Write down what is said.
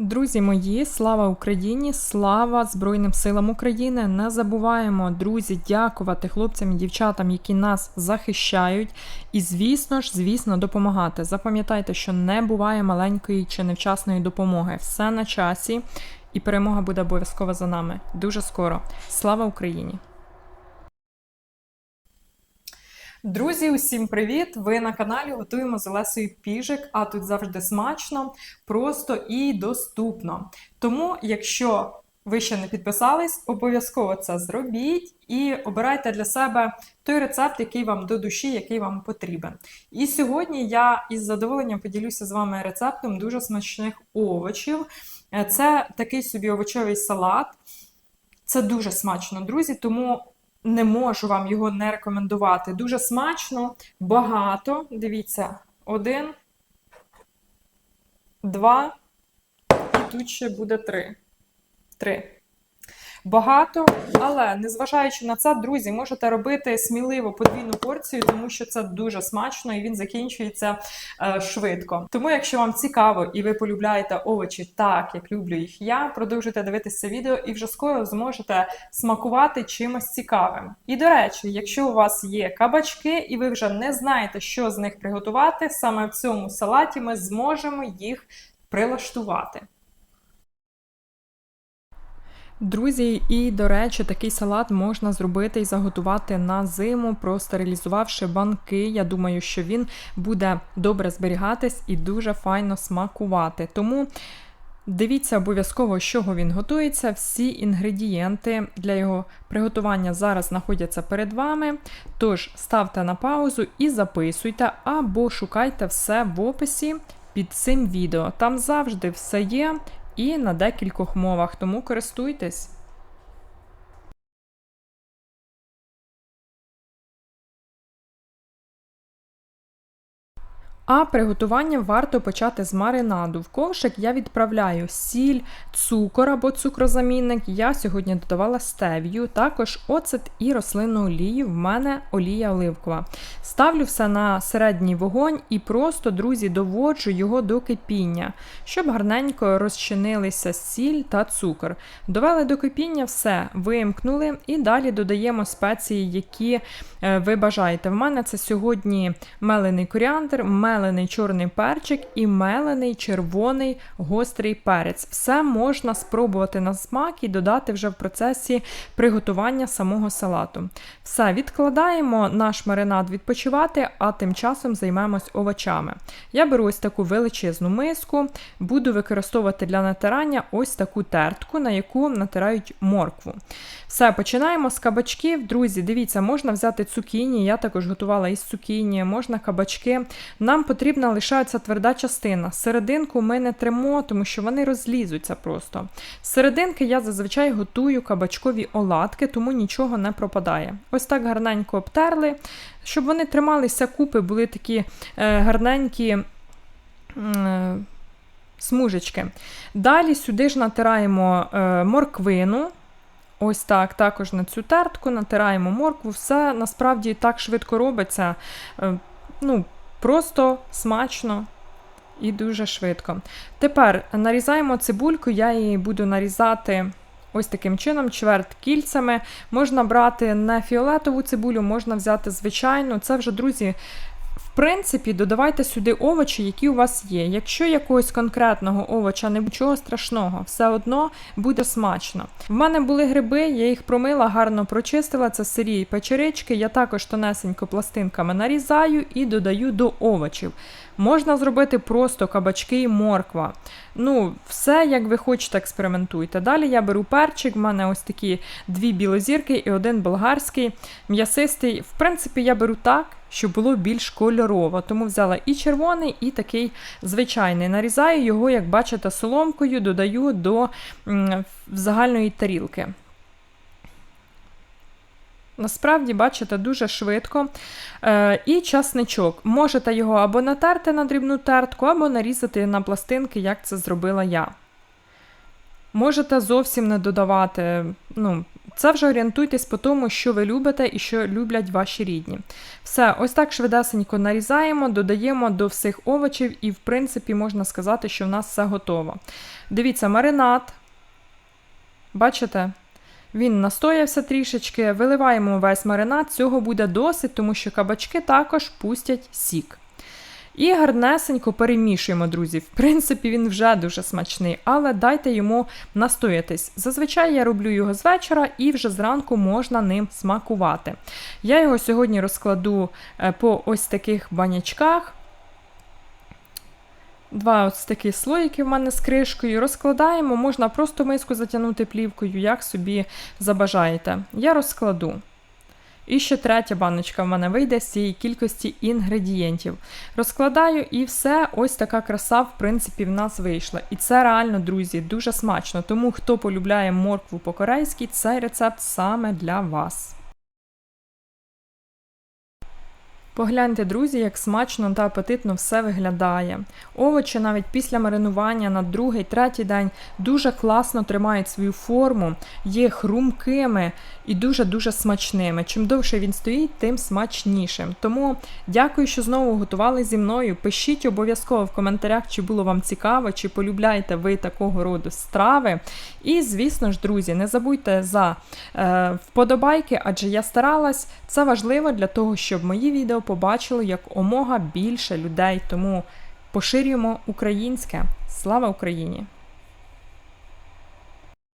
Друзі мої, слава Україні! Слава Збройним силам України! Не забуваємо, друзі, дякувати хлопцям і дівчатам, які нас захищають. І, звісно ж, звісно, допомагати. Запам'ятайте, що не буває маленької чи невчасної допомоги. Все на часі, і перемога буде обов'язково за нами. Дуже скоро. Слава Україні! Друзі, усім привіт! Ви на каналі готуємо з Олесею Піжик, а тут завжди смачно, просто і доступно. Тому, якщо ви ще не підписались, обов'язково це зробіть і обирайте для себе той рецепт, який вам до душі, який вам потрібен. І сьогодні я із задоволенням поділюся з вами рецептом дуже смачних овочів. Е, Це такий собі овочовий салат. Це дуже смачно, друзі, тому не можу вам його не рекомендувати. Дуже смачно, багато. Дивіться, один, два, і тут ще буде три. Три. Багато, але незважаючи на це, друзі, можете робити сміливо подвійну порцію, тому що це дуже смачно і він закінчується е, швидко. Тому, якщо вам цікаво і ви полюбляєте овочі так, як люблю їх я, продовжуйте дивитися відео і вже скоро зможете смакувати чимось цікавим. І до речі, якщо у вас є кабачки і ви вже не знаєте, що з них приготувати, саме в цьому салаті ми зможемо їх прилаштувати. Друзі, і до речі, такий салат можна зробити і заготувати на зиму, простерилізувавши банки. Я думаю, що він буде добре зберігатись і дуже файно смакувати. Тому дивіться обов'язково, з чого він готується. Всі інгредієнти для його приготування зараз знаходяться перед вами. Тож ставте на паузу і записуйте, або шукайте все в описі під цим відео. Там завжди все є і на декількох мовах, тому користуйтесь. А приготування варто почати з маринаду. В ковшик я відправляю сіль, цукор або цукрозамінник. Я сьогодні додавала стевію, також оцет і рослинну олію. В мене олія оливкова. Ставлю все на середній вогонь і просто, друзі, доводжу його до кипіння, щоб гарненько розчинилися сіль та цукор. Довели до кипіння все, вимкнули і далі додаємо спеції, які е, ви бажаєте. В мене це сьогодні мелений коріандр, мелений чорний перчик і мелений червоний гострий перець. Все можна спробувати на смак і додати вже в процесі приготування самого салату. Все, відкладаємо наш маринад відпочивати, а тим часом займемось овочами. Я беру ось таку величезну миску, буду використовувати для натирання ось таку тертку, на яку натирають моркву. Все, починаємо з кабачків. Друзі, дивіться, можна взяти цукіні, я також готувала із цукіні, можна кабачки. Нам потрібна лишається тверда частина. Серединку ми не тримо, тому що вони розлізуться просто. З серединки я зазвичай готую кабачкові оладки, тому нічого не пропадає. Ось так гарненько обтерли, щоб вони трималися купи, були такі е, гарненькі. Е, Смужечки. Далі сюди ж натираємо е, морквину. Ось так, також на цю тертку натираємо моркву. Все насправді так швидко робиться. Е, ну, Просто смачно і дуже швидко. Тепер нарізаємо цибульку, я її буду нарізати ось таким чином, чверть кільцями. Можна брати не фіолетову цибулю, можна взяти звичайну. Це вже, друзі, принципі, додавайте сюди овочі, які у вас є. Якщо якогось конкретного овоча, нічого страшного, все одно буде смачно. В мене були гриби, я їх промила, гарно прочистила. Це сирі печерички. Я також тонесенько пластинками нарізаю і додаю до овочів. Можна зробити просто кабачки і морква. Ну, все, як ви хочете, експериментуйте. Далі я беру перчик, в мене ось такі дві білозірки і один болгарський м'ясистий. В принципі, я беру так, щоб було більш кольорово. Тому взяла і червоний, і такий звичайний. Нарізаю його, як бачите, соломкою, додаю до загальної тарілки. Насправді, бачите, дуже швидко. Е, І часничок. Можете його або натерти на дрібну тертку, або нарізати на пластинки, як це зробила я. Можете зовсім не додавати, ну, Це вже орієнтуйтесь по тому, що ви любите і що люблять ваші рідні. Все, ось так швидесенько нарізаємо, додаємо до всіх овочів, і, в принципі, можна сказати, що в нас все готово. Дивіться, маринад. Бачите? Він настоявся трішечки, виливаємо весь маринад, цього буде досить, тому що кабачки також пустять сік. І гарнесенько перемішуємо, друзі. В принципі, він вже дуже смачний, але дайте йому настоятись. Зазвичай я роблю його з вечора і вже зранку можна ним смакувати. Я його сьогодні розкладу е, по ось таких банячках. Два ось такі слоїки в мене з кришкою. Розкладаємо, можна просто миску затягнути плівкою, як собі забажаєте. Я розкладу. І ще третя баночка в мене вийде з цієї кількості інгредієнтів. Розкладаю і все, ось така краса, в принципі, в нас вийшла. І це реально, друзі, дуже смачно. Тому хто полюбляє моркву по-корейськи, цей рецепт саме для вас. Погляньте, друзі, як смачно та апетитно все виглядає. Овочі навіть після маринування на другий, третій день дуже класно тримають свою форму, є хрумкими і дуже-дуже смачними. Чим довше він стоїть, тим смачнішим. Тому дякую, що знову готували зі мною. Пишіть обов'язково в коментарях, чи було вам цікаво, чи полюбляєте ви такого роду страви. І, звісно ж, друзі, не забудьте за е, вподобайки, адже я старалась. Це важливо для того, щоб мої відео побачили як омога більше людей. Тому поширюємо українське. Слава Україні!